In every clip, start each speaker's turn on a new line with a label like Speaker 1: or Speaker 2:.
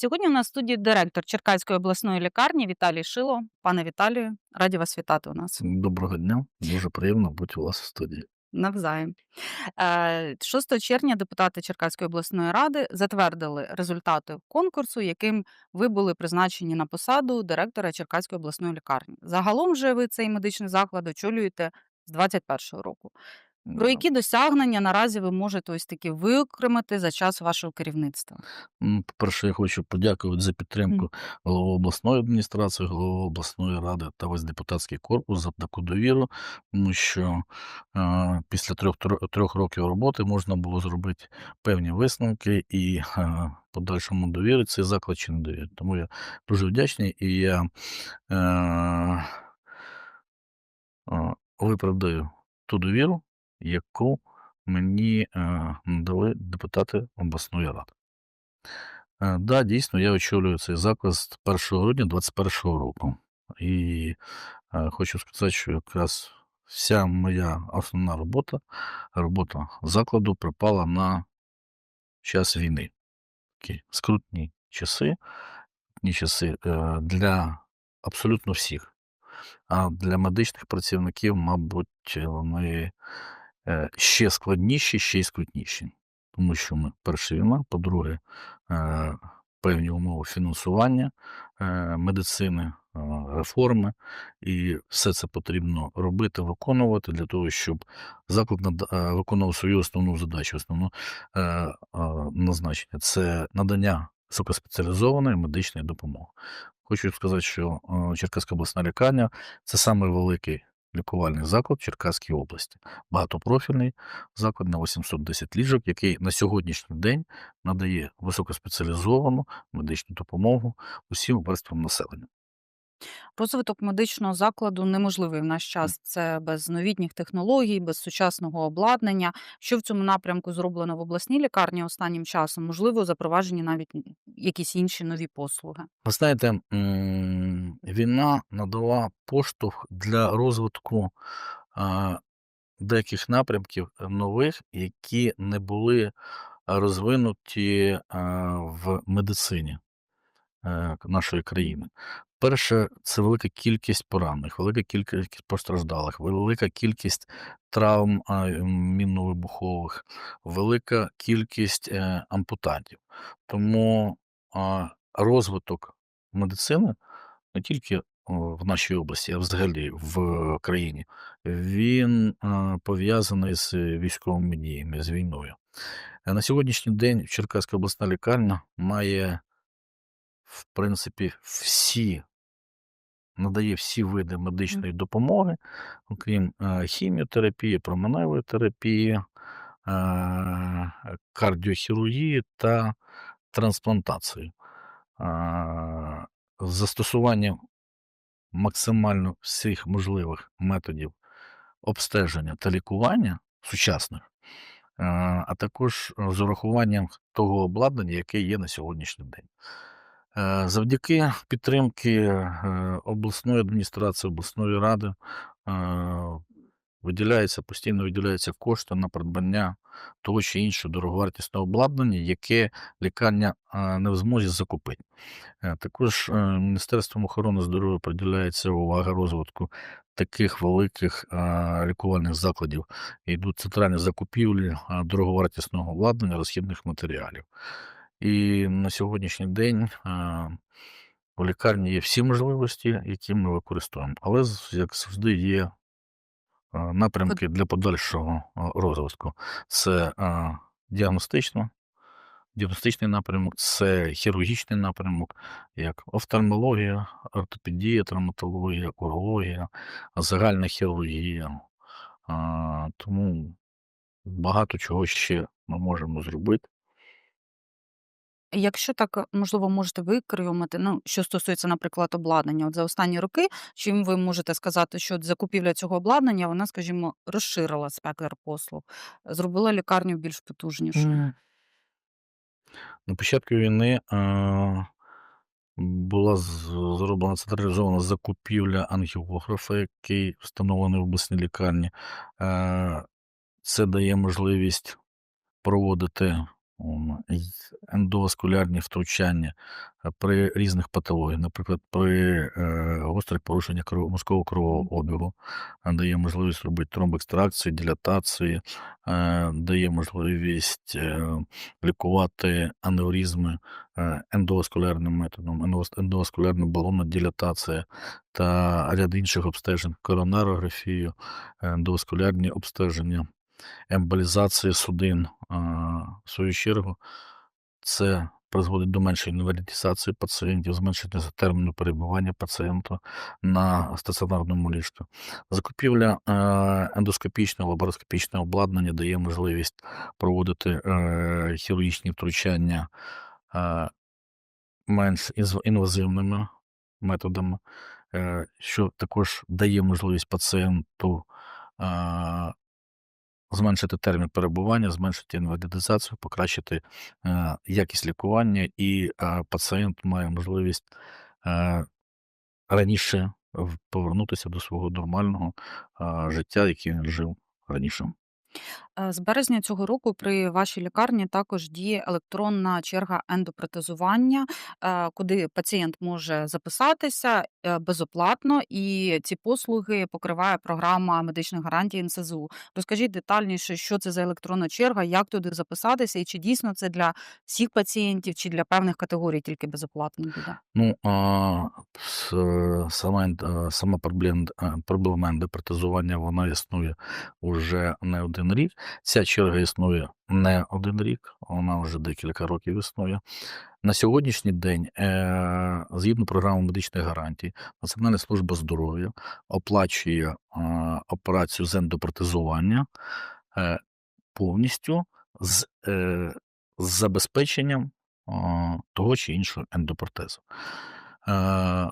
Speaker 1: Сьогодні у нас в студії директор Черкаської обласної лікарні Віталій Шило. Пане Віталію, раді вас вітати у нас.
Speaker 2: Доброго дня, дуже приємно бути у вас в студії.
Speaker 1: Навзаєм. Е, 6 червня депутати Черкаської обласної ради затвердили результати конкурсу, яким ви були призначені на посаду директора Черкаської обласної лікарні. Загалом же ви цей медичний заклад очолюєте з 21 року. Про які досягнення наразі ви можете ось таки виокремити за час вашого керівництва?
Speaker 2: По-перше, я хочу подякувати за підтримку голови обласної адміністрації, голови обласної ради та весь депутатський корпус за таку довіру, тому що е, після трьох, трьох років роботи можна було зробити певні висновки і е, подальшому довірити цей заклад чи не довірити. Тому я дуже вдячний і я е, е, виправдаю ту довіру, яку мені е, надали депутати обласної ради. Е, Да, дійсно, я очолюю цей заклад з 1 грудня 2021 року. І е, хочу сказати, що якраз вся моя основна робота, робота закладу припала на час війни. Такі скрутні часи, скрутні часи для абсолютно всіх. А для медичних працівників, мабуть, вони ще складніші, ще й скрутніші. Тому що ми перша війна, по-друге, е, певні умови фінансування е, медицини, е, реформи, і все це потрібно робити, виконувати для того, щоб заклад виконував свою основну задачу, основну назначення це надання високоспеціалізованої медичної допомоги. Хочу сказати, що Черкаська обласна лікарня це саме великий лікувальний заклад в Черкаській області. Багатопрофільний заклад на 810 ліжок, який на сьогоднішній день надає високоспеціалізовану медичну допомогу усім верствам населення.
Speaker 1: Розвиток медичного закладу неможливий в наш час. Це без новітніх технологій, без сучасного обладнання. Що в цьому напрямку зроблено в обласній лікарні останнім часом? Можливо, запроваджені навіть якісь інші нові послуги.
Speaker 2: Ви знаєте, війна надала поштовх для розвитку деяких напрямків нових, які не були розвинуті в медицині е, нашої країни. Перше, це велика кількість поранених, велика кількість постраждалих, велика кількість травм мінно-вибухових, велика кількість е, ампутантів. Тому розвиток медицини не тільки в нашій області, а взагалі в країні, він пов'язаний з військовими діями, з війною. Е, На сьогоднішній день Черкаська обласна лікарня має, в принципі, всі, надає всі види медичної допомоги, окрім е, хіміотерапії, променевої терапії, е, кардіохірургії та трансплантації. З застосуванням максимально всіх можливих методів обстеження та лікування сучасних, е, а також з урахуванням того обладнання, яке є на сьогоднішній день. Е, Завдяки підтримки е, обласної адміністрації, обласної ради е, виділяється, постійно виділяються кошти на придбання того чи іншого дороговартісного обладнання, яке лікарня не в змозі закупити. Також Міністерством охорони здоров'я приділяється увага розвитку таких великих лікувальних закладів. Йдуть центральні закупівлі дороговартісного обладнання, розхідних матеріалів. І на сьогоднішній день у лікарні є всі можливості, які ми використовуємо. Але, як завжди, є напрямки для подальшого розвитку. Це діагностично, діагностичний напрямок, це хірургічний напрямок, як офтальмологія, ортопедія, травматологія, урологія, загальна хірургія. А, Тому багато чого ще ми можемо зробити.
Speaker 1: Якщо так, можливо, можете викреювати, ну, що стосується, наприклад, обладнання. От за останні роки, чим ви можете сказати, що закупівля цього обладнання, вона, скажімо, розширила спектр послуг, зробила лікарню більш потужнішою?
Speaker 2: М. На початку війни е, була зроблена централізована закупівля ангіографа, який встановлений в обласній лікарні. Е, Це дає можливість проводити ендоваскулярні втручання, е, при різних патологіях, наприклад, при, гострих порушеннях кров мозкового кровового обігу, дає можливість робити тромбоекстракції, дилатації, дає можливість, лікувати аневризми, ендоваскулярним методом, ендовас ендоваскулярна балонна дилатація та ряд інших обстежень, коронарографію, ендоваскулярні обстеження, емболізація судин. В свою чергу, це призводить до меншої інвалідизації пацієнтів, зменшення терміну перебування пацієнта на стаціонарному ліжку. Закупівля, е, ендоскопічного, лапароскопічного обладнання дає можливість проводити, е, хірургічні втручання, е, менш інвазивними методами, що також дає можливість пацієнту, зменшити термін перебування, зменшити інвалідизацію, покращити, е, якість лікування, і, е, пацієнт має можливість, е, раніше повернутися до свого нормального, життя, яке він жив раніше.
Speaker 1: Е, з березня цього року при вашій лікарні також діє електронна черга ендопротезування, е, куди пацієнт може записатися, е, безоплатно, і ці послуги покриває програма медичних гарантій НСЗУ. Розкажіть детальніше, що це за електронна черга, як туди записатися, і чи дійсно це для всіх пацієнтів, чи для певних категорій тільки безоплатно буде?
Speaker 2: Ну, а, с сама ен а, сама проблем проблема ендопротезування, вона існує уже не 1 рік. Ця черга існує не 1 рік, вона вже декілька років існує. На сьогоднішній день, е, згідно програми медичних гарантій, Національна служба здоров'я оплачує, операцію з ендопротезування, е, повністю з, е, забезпеченням, того чи іншого ендопротезу. Е,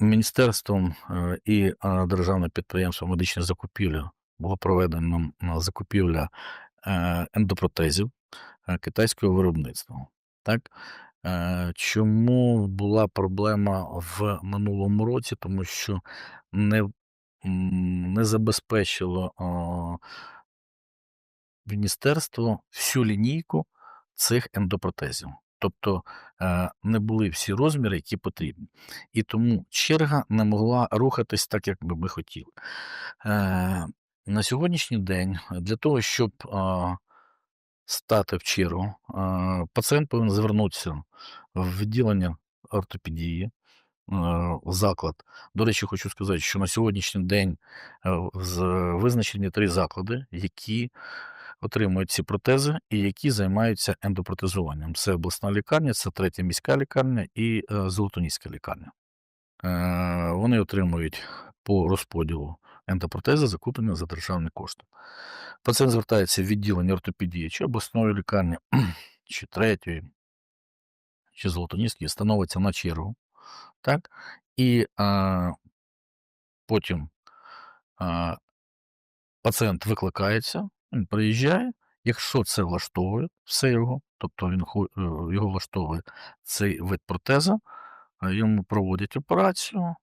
Speaker 2: міністерством, е, і, державним підприємством "Медичні закупівлі" було проведено, м, закупівля, е, ендопротезів, е, китайського виробництва. Так? Е, чому була проблема в минулому році? Тому що не, не забезпечило, міністерство всю лінійку цих ендопротезів. Тобто, не були всі розміри, які потрібні. І тому черга не могла рухатись так, як би ми хотіли. Е, на сьогоднішній день для того, щоб, стати в чергу, пацієнт повинен звернутися в відділення ортопедії, е, заклад. До речі, хочу сказати, що на сьогоднішній день, е, визначені 3 заклади, які отримують ці протези і які займаються ендопротезуванням. Це обласна лікарня, це третя міська лікарня і, е, Золотоніська лікарня. Е, вони отримують по розподілу ендопротези, закуплені за державні кошти. Пацієнт звертається в відділення ортопедії чи обласної лікарні, чи третьої, чи Золотоніської, становиться на чергу, так? І, а, потім, а, пацієнт викликається, він приїжджає. Якщо це влаштовує все його, тобто він е, його влаштовує цей вид протеза, йому проводять операцію,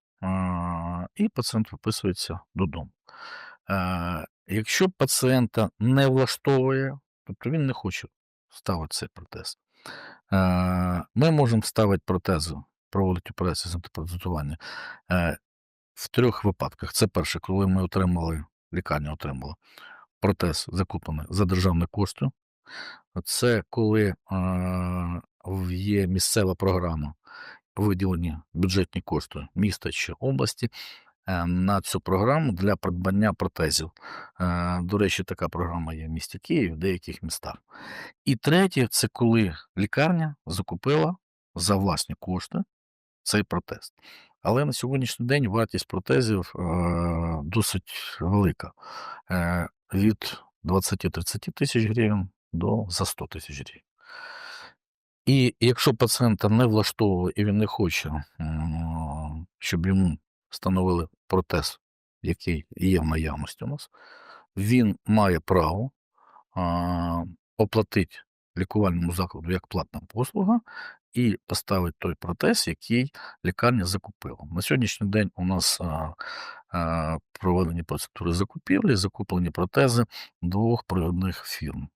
Speaker 2: і пацієнт виписується додому. Е, якщо пацієнта не влаштовує, тобто він не хоче ставити цей протез, е, ми можемо вставити протези, проводити операцію з ендопротезування, е, в 3 випадках. Це перше, коли ми отримали, лікарня отримала протез, закуплений за державні кошти. Це коли, є місцева програма, виділені бюджетні кошти міста чи області, е, на цю програму для придбання протезів. Е, до речі, така програма є в місті Києві, в деяких містах. І третє, це коли лікарня закупила за власні кошти цей протез. Але на сьогоднішній день вартість протезів, е, досить велика, е, від 20-30 тисяч гривень до за 100 тисяч гривень. І якщо пацієнта не влаштовує і він не хоче, щоб йому встановили протез, який є в наявності у нас, він має право, оплатити лікувальному закладу як платна послуга і поставити той протез, який лікарня закупила. На сьогоднішній день у нас, проведені процедури закупівлі, закуплені протези 2 провідних фірм,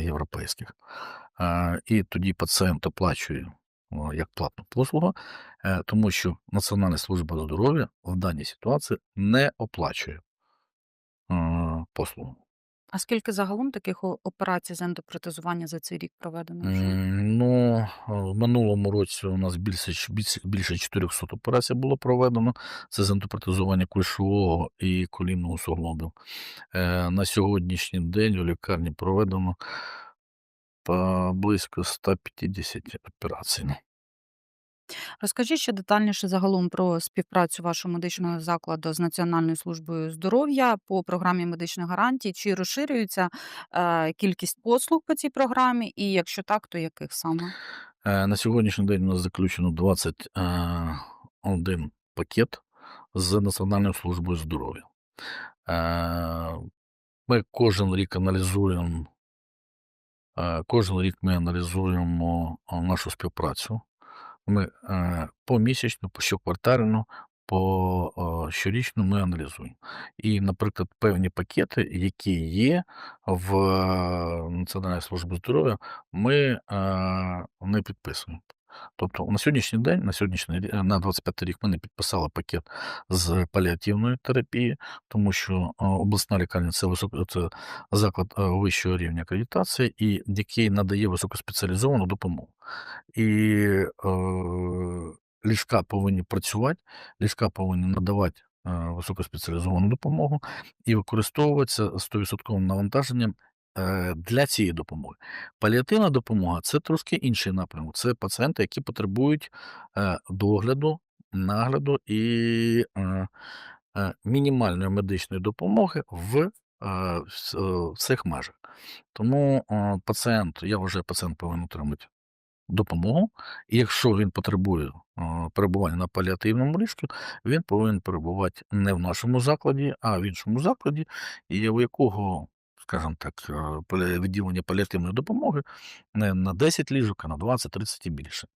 Speaker 2: європейських. І тоді пацієнт оплачує як платну послугу, е, тому що Національна служба здоров'я в даній ситуації не оплачує послугу.
Speaker 1: А скільки загалом таких операцій з ендопротезування за цей рік проведено вже?
Speaker 2: Ну, в минулому році у нас більше, більше, більше 400 операцій було проведено. Це з ендопротезування кульшового і колінного суглобів. Е, На сьогоднішній день у лікарні проведено близько 150 операцій.
Speaker 1: Розкажіть ще детальніше загалом про співпрацю вашого медичного закладу з Національною службою здоров'я по програмі медичних гарантій. Чи розширюється е, кількість послуг по цій програмі? І якщо так, то яких саме?
Speaker 2: Е, На сьогоднішній день у нас заключено 21 пакет з Національною службою здоров'я. Е, Ми кожен рік аналізуємо, е, кожен рік ми аналізуємо е, нашу співпрацю. Ми е, помісячно, по щоквартально, по е, щорічно ми аналізуємо. І, наприклад, певні пакети, які є в е, Національній службі здоров'я, ми е, не підписуємо. Тобто на сьогоднішній день, на сьогоднішній на 25 рік, ми не підписали пакет з паліативної терапії, тому що обласна лікарня це, високо, це заклад вищого рівня акредитації, і який надає високоспеціалізовану допомогу. І е, ліжка повинні працювати, ліжка повинні надавати високоспеціалізовану допомогу і використовуватися 100% навантаженням для цієї допомоги. Паліативна допомога це трошки інший напрямок. Це пацієнти, які потребують е, догляду, нагляду і е, е, мінімальної медичної допомоги в, е, в е, цих межах. Тому е, пацієнт, я вважаю, пацієнт повинен отримати допомогу. І якщо він потребує е, перебування на паліативному ліжку, він повинен перебувати не в нашому закладі, а в іншому закладі, і у якого, скажімо так, е, відділення паліативної допомоги на 10 ліжок, а на 20, 30 і більше.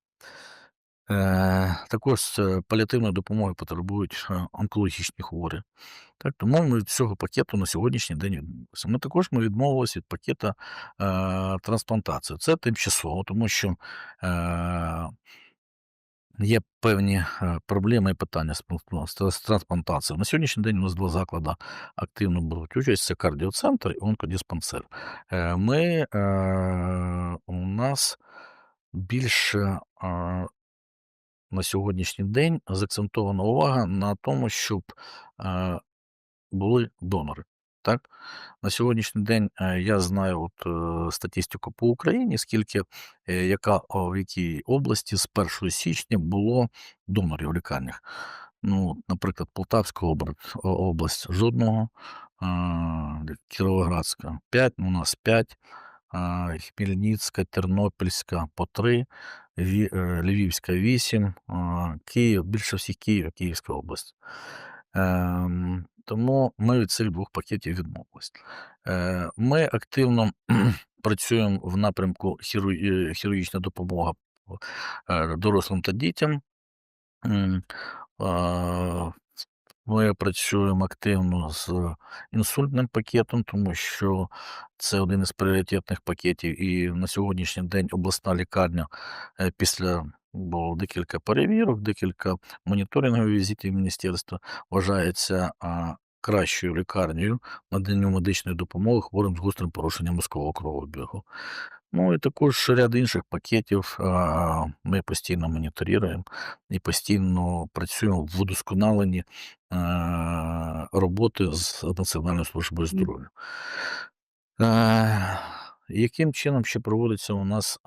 Speaker 2: Також паліативної допомоги потребують е, онкологічні хворі. Так, тому ми від цього пакету на сьогоднішній день відмовилися. Ми також ми відмовилися від пакету е, трансплантації. Це тимчасово, тому що е, є певні е, проблеми і питання з, пл- з, з трансплантацією. На сьогоднішній день у нас два заклади активно беруть участь: це кардіоцентр і онкодиспансер. Е, ми, е, у нас більше. На сьогоднішній день закцентована увага на тому, щоб були донори. Так? На сьогоднішній день е, я знаю от, е, статистику по Україні, скільки е, яка в якій області з 1 січня було донорів в лікарнях. Ну, наприклад, Полтавська область жодного, Кіровоградська 5, у нас 5, Хмельницька, Тернопільська по 3, е, Львівська 8, Київ, більше всіх Київ, Київська область. Тому ми від цих двох пакетів відмовились. Е, Ми активно працюємо в напрямку е, хірургічна допомога е, дорослим та дітям. Ми працюємо активно з інсультним пакетом, тому що це один із пріоритетних пакетів. І на сьогоднішній день обласна лікарня після було декілька перевірок, декілька моніторингових візитів міністерства вважається кращою лікарнею наданню медичної допомоги хворим з гострим порушенням мозкового кровообігу. Ну і також ряд інших пакетів ми постійно моніторуємо і постійно працюємо в удосконаленні роботи з Національною службою здоров'я. Е, Яким чином ще проводиться у нас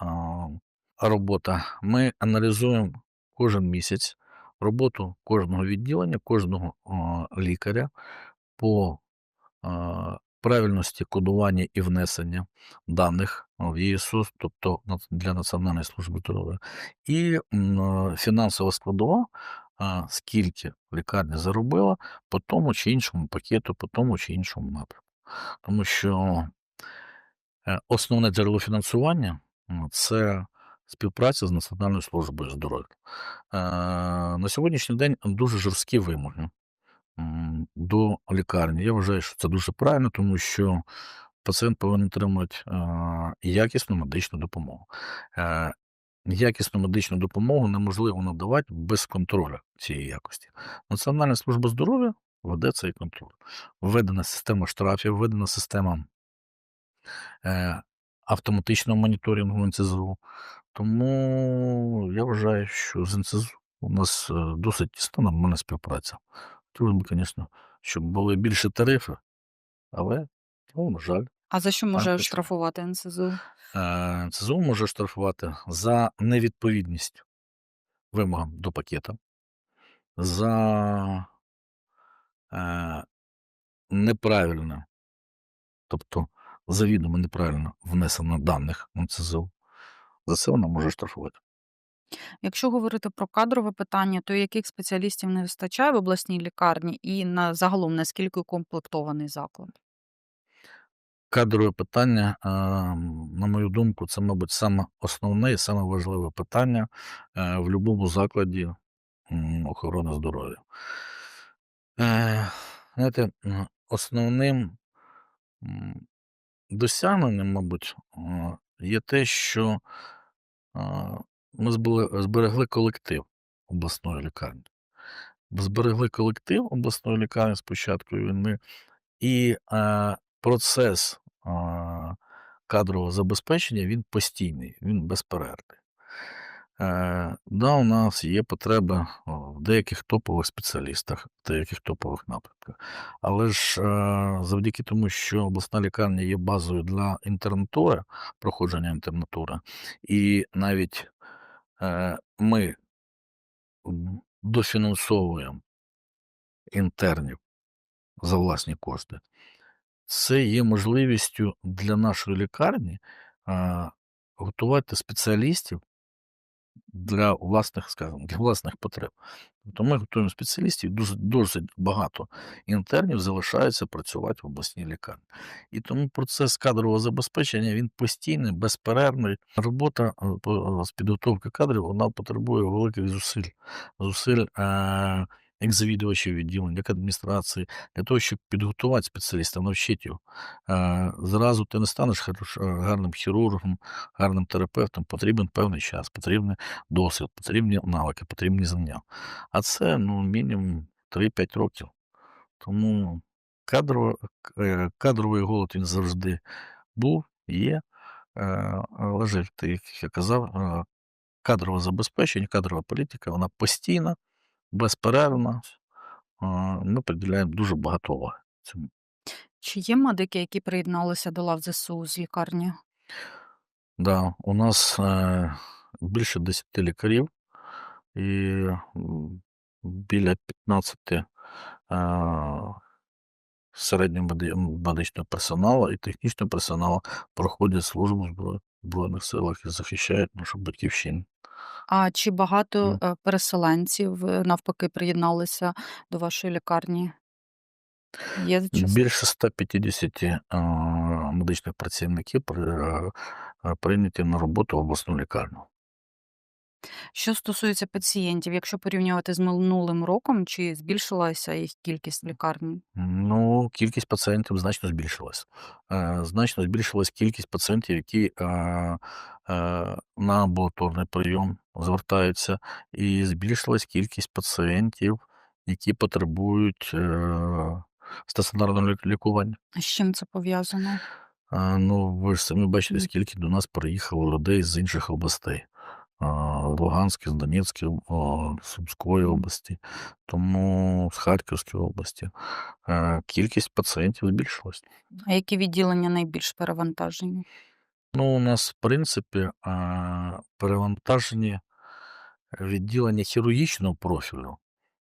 Speaker 2: робота? Ми аналізуємо кожен місяць роботу кожного відділення, кожного лікаря по правильності кодування і внесення даних в ЄСУС, тобто для Національної служби здоров'я, і фінансова складова, скільки лікарня заробила по тому чи іншому пакету, по тому чи іншому напрямку. Тому що е, основне джерело фінансування це співпраця з Національною службою здоров'я. Е, На сьогоднішній день дуже жорсткі вимоги до лікарні. Я вважаю, що це дуже правильно, тому що пацієнт повинен отримувати, а, якісну медичну допомогу. Е, якісну медичну допомогу неможливо надавати без контролю цієї якості. Національна служба здоров'я веде цей контроль. Введена система штрафів, введена система е, автоматичного моніторингу НСЗУ. Тому я вважаю, що з НСЗУ у нас, е, досить тісна нормальна співпраця. Хотілося б, звісно, щоб були більше тарифи, але, ну, на жаль,
Speaker 1: А за що може штрафувати НСЗУ?
Speaker 2: Е, НСЗУ може штрафувати за невідповідність вимогам до пакета, за е, неправильне, тобто завідомо неправильно внесено даних НСЗУ. За це вона може штрафувати.
Speaker 1: Якщо говорити про кадрове питання, то яких спеціалістів не вистачає в обласній лікарні і на загалом наскільки укомплектований заклад?
Speaker 2: Кадрове питання, на мою думку, це, мабуть, саме основне і саме важливе питання е, в будь-якому закладі охорони здоров'я. Е, знаєте, основним досягненням, мабуть, є те, що ми зберегли колектив обласної лікарні. Зберегли колектив обласної лікарні з початку війни, і е, процес е, кадрового забезпечення він постійний, він безперервний. Е, да, у нас є потреба в деяких топових спеціалістах, в деяких топових напрямках. Але ж е, завдяки тому, що обласна лікарня є базою для інтернатури, проходження інтернатури, і навіть е, ми дофінансовуємо інтернів за власні кошти, це є можливістю для нашої лікарні а, готувати спеціалістів для власних, скажімо, для власних потреб. Тобто ми готуємо спеціалістів, досить, досить багато інтернів залишаються працювати в обласній лікарні. І тому процес кадрового забезпечення він постійний, безперервний. Робота е, з підготовки кадрів вона потребує великих зусиль, зусиль е, як завідувачів відділень, як адміністрації, для того, щоб підготувати спеціаліста, навчити його. Зразу ти не станеш гарним хірургом, гарним терапевтом, потрібен певний час, потрібний досвід, потрібні навики, потрібні знання. А це ну, мінімум 3-5 років. Тому кадрово, кадровий голод він завжди був, є. Але як я казав, кадрове забезпечення, кадрова політика, вона постійна, безперервна. Е, Ми приділяємо дуже багато уваги цьому.
Speaker 1: Чи є медики, які приєдналися до лав ЗСУ з лікарні?
Speaker 2: Да, у нас е, більше 10 лікарів і м, біля 15 е, середнього меди- медичного персоналу і технічного персоналу проходять службу в Зброй- Збройних силах і захищають нашу батьківщину.
Speaker 1: А чи багато
Speaker 2: Мгм.
Speaker 1: е, переселенців е, навпаки приєдналися до вашої лікарні? Є час?
Speaker 2: Більше 150 е, медичних працівників при- е, прийняті на роботу в обласну лікарню.
Speaker 1: Що стосується пацієнтів, якщо порівнювати з минулим роком, чи збільшилася їх кількість в лікарні?
Speaker 2: Ну, кількість пацієнтів значно збільшилась. Е, Значно збільшилась кількість пацієнтів, які е, на амбулаторний прийом звертаються, і збільшилась кількість пацієнтів, які потребують е, стаціонарного лікування.
Speaker 1: А з чим це пов'язано?
Speaker 2: Е, Ну, ви ж самі бачите, скільки до нас приїхало людей з інших областей. Е, Луганської, з Донецької, Сумської області, тому з Харківської області. Е, Кількість пацієнтів збільшилась.
Speaker 1: А які відділення найбільш перевантажені?
Speaker 2: Ну, у нас, в принципі, перевантажені відділення хірургічного профілю,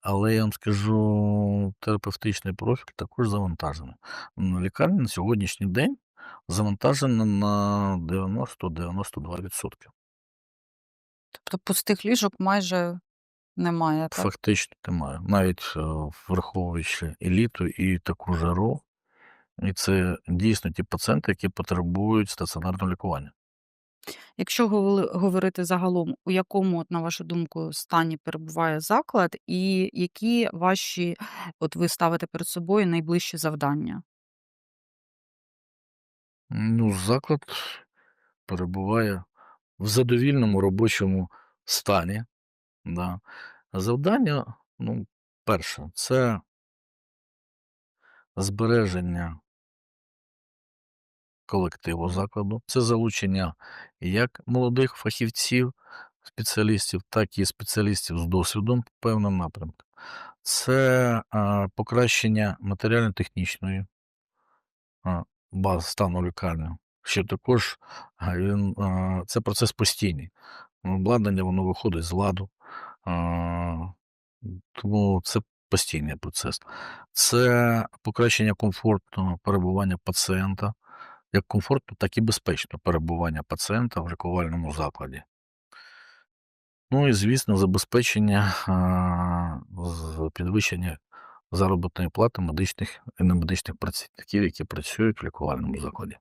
Speaker 2: але я вам скажу, терапевтичний профіль також завантажений. Лікарня на сьогоднішній день завантажена на 90-92%.
Speaker 1: Тобто пустих ліжок майже немає, так?
Speaker 2: Фактично немає. Навіть е, враховуючи еліту і таку жару, і це дійсно ті пацієнти, які потребують стаціонарного лікування.
Speaker 1: Якщо говорити загалом, у якому, от, на вашу думку, стані перебуває заклад, і які ваші, от ви ставите перед собою найближчі завдання?
Speaker 2: Ну, заклад перебуває в задовільному робочому стані, да. Завдання, ну, перше, це збереження колективу закладу, це залучення як молодих фахівців, спеціалістів, так і спеціалістів з досвідом в певному напрямку. Це, покращення матеріально-технічної бази стану лікарні, що також, він, це процес постійний. Обладнання, воно виходить з ладу, тому це постійний процес. Це покращення комфортного перебування пацієнта, як комфортно, так і безпечно перебування пацієнта в лікувальному закладі. Ну і, звісно, забезпечення, підвищення заробітної плати медичних і немедичних працівників, які працюють в лікувальному закладі.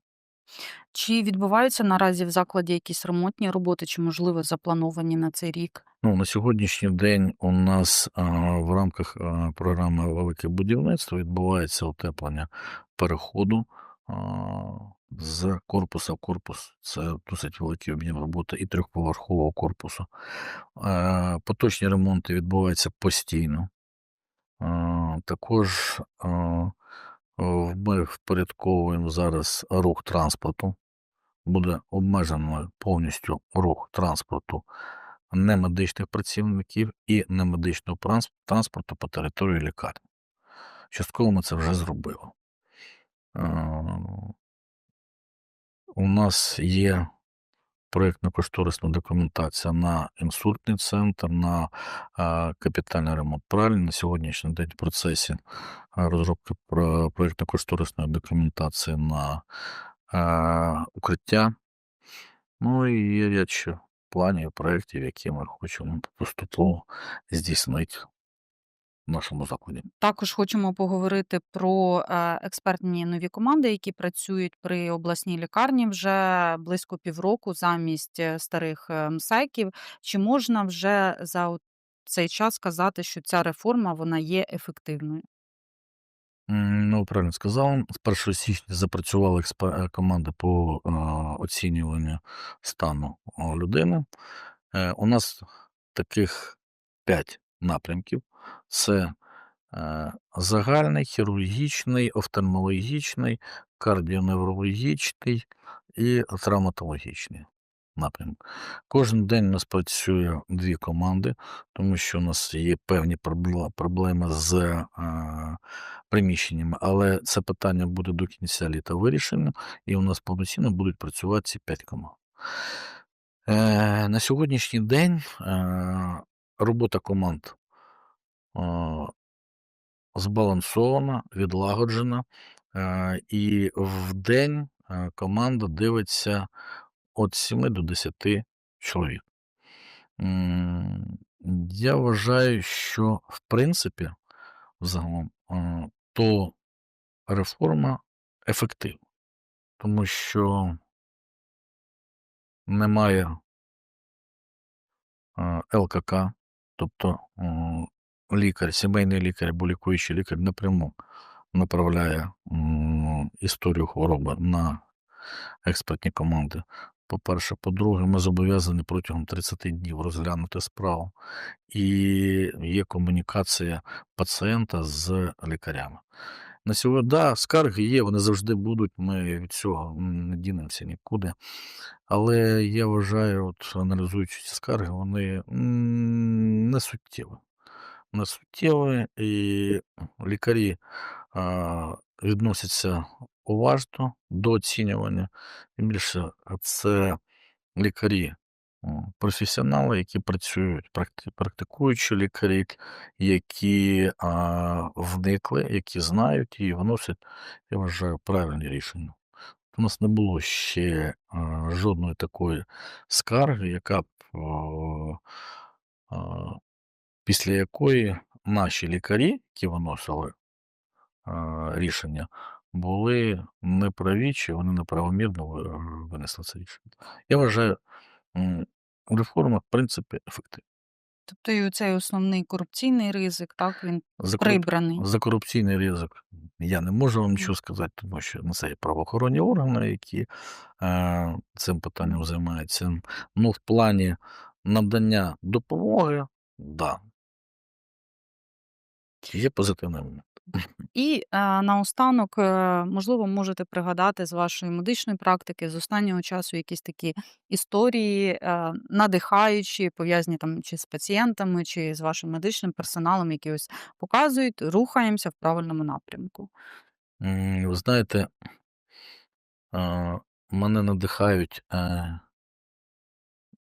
Speaker 1: Чи відбуваються наразі в закладі якісь ремонтні роботи, чи, можливо, заплановані на цей рік?
Speaker 2: Ну, на сьогоднішній день у нас, а, в рамках, а, програми "Велике будівництво" відбувається утеплення переходу, а, з корпуса в корпус. Це досить великий об'єм роботи і трьохповерхового корпусу. Е, поточні ремонти відбуваються постійно. Також, ми впорядковуємо зараз рух транспорту. Буде обмежено повністю рух транспорту немедичних працівників і немедичного транспорту по території лікарні. Частково ми це вже зробили. У нас є проєктно-кошторисна документація на інсультний центр, на, капітальний ремонт пральні. На сьогоднішній день в процесі, розробки про проєктно-кошторисної документації на, укриття. Ну і є ряд планів, проєктів, які ми хочемо поступово здійснити в нашому закладі.
Speaker 1: Також хочемо поговорити про, е, експертні нові команди, які працюють при обласній лікарні вже близько півроку замість, е, старих, е, МСЕКів. Чи можна вже за от цей час сказати, що ця реформа, вона є ефективною?
Speaker 2: М, ну, правильно сказав. З 1 січня запрацювала експе е, команда по, а, оцінюванню стану, людини. Е, у нас таких 5 напрямків. Це, е, загальний, хірургічний, офтальмологічний, кардіоневрологічний і травматологічний напрямок. Кожен день у нас працює 2 команди, тому що у нас є певні проблеми з, а, приміщеннями, але це питання буде до кінця літа вирішено, і у нас повноцінно будуть працювати ці 5 команд. Е, на сьогоднішній день, е, робота команд, збалансована, відлагоджена, і вдень, е, команда дивиться від 7 до 10 чоловік. Я вважаю, що в принципі, загалом, а, то реформа ефективна, тому що немає ЛКК, тобто, лікар, сімейний лікар або лікуючий лікар напряму направляє, історію хвороби на експертні команди. По-перше. По-друге, ми зобов'язані протягом 30 днів розглянути справу, і є комунікація пацієнта з лікарями. На сьогодні да, скарги є, вони завжди будуть, ми від цього не дінемося нікуди. Але я вважаю, от аналізуючи ці скарги, вони, м, несуттєві. Несуттєві, і лікарі, а, відносяться уважно до оцінювання. Тим більше, це лікарі, професіонали, які працюють, практи практикуючі лікарі, які, а, вникли, які знають і виносять, я вважаю, правильні рішення. У нас не було ще, а, жодної такої скарги, яка б, а, після якої наші лікарі, які виносили, рішення, були неправі, чи вони неправомірно винесли це рішення. Я вважаю, реформа, в принципі, ефективна.
Speaker 1: Тобто і оцей основний корупційний ризик, так, він
Speaker 2: За
Speaker 1: прибраний.
Speaker 2: за корупційний ризик Я не можу вам нічого сказати, тому що на це є правоохоронні органи, які, е, цим питанням займаються. Ну, в плані надання допомоги, да. Є позитивний момент.
Speaker 1: І, е, наостанок, е, можливо, можете пригадати з вашої медичної практики, з останнього часу якісь такі історії, е, надихаючі, пов'язані там чи з пацієнтами, чи з вашим медичним персоналом, які ось показують, рухаємося в правильному напрямку.
Speaker 2: М, ви знаєте е, мене надихають, е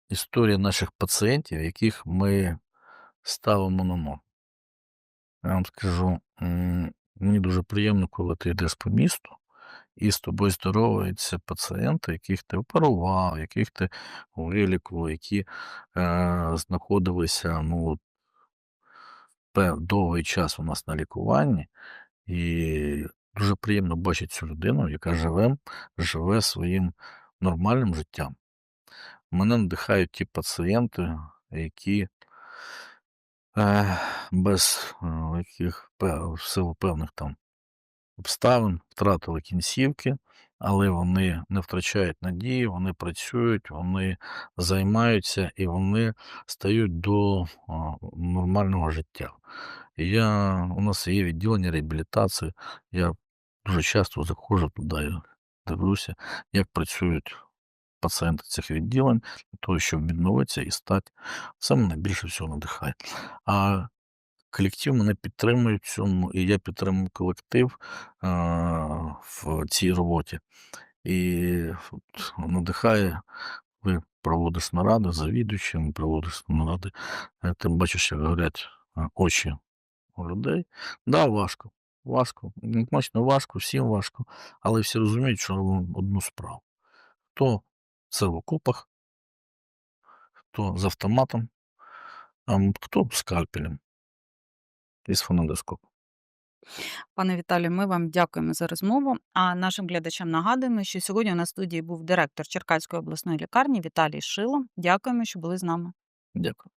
Speaker 2: історії наших пацієнтів, яких ми ставимо на ноги. Я вам скажу, мені дуже приємно, коли ти йдеш по місту, і з тобою здороваються пацієнти, яких ти оперував, яких ти вилікував, які, е, знаходилися, ну довгий час у нас на лікуванні. І дуже приємно бачити цю людину, яка живе живе своїм нормальним життям. Мене надихають ті пацієнти, які без, яких пе в певних там обставин втратили кінцівки, але вони не втрачають надії, вони працюють, вони займаються і вони стають до, нормального життя. Я у нас є відділення реабілітації. Я дуже часто заходжу туди дивлюся, як працюють пацієнти цих відділень для того, щоб відновитися і стати. Це мене більше всього надихає. А колектив мене підтримує в цьому, і я підтримую колектив, а, в цій роботі. І от надихає, коли проводиш наради з завідуючим, проводиш наради, е, ти бачиш, як горять, очі у людей. Да, важко, важко, однозначно важко, всім важко, але всі розуміють, що робимо одну справу. Хто це в окопах хто з автоматом, а, хто скальпелем. із фонодоскопом.
Speaker 1: Пане Віталію, ми вам дякуємо за розмову. А нашим глядачам нагадуємо, що сьогодні у нас в студії був директор Черкаської обласної лікарні Віталій Шило. Дякуємо, що були з нами.
Speaker 2: Дякую.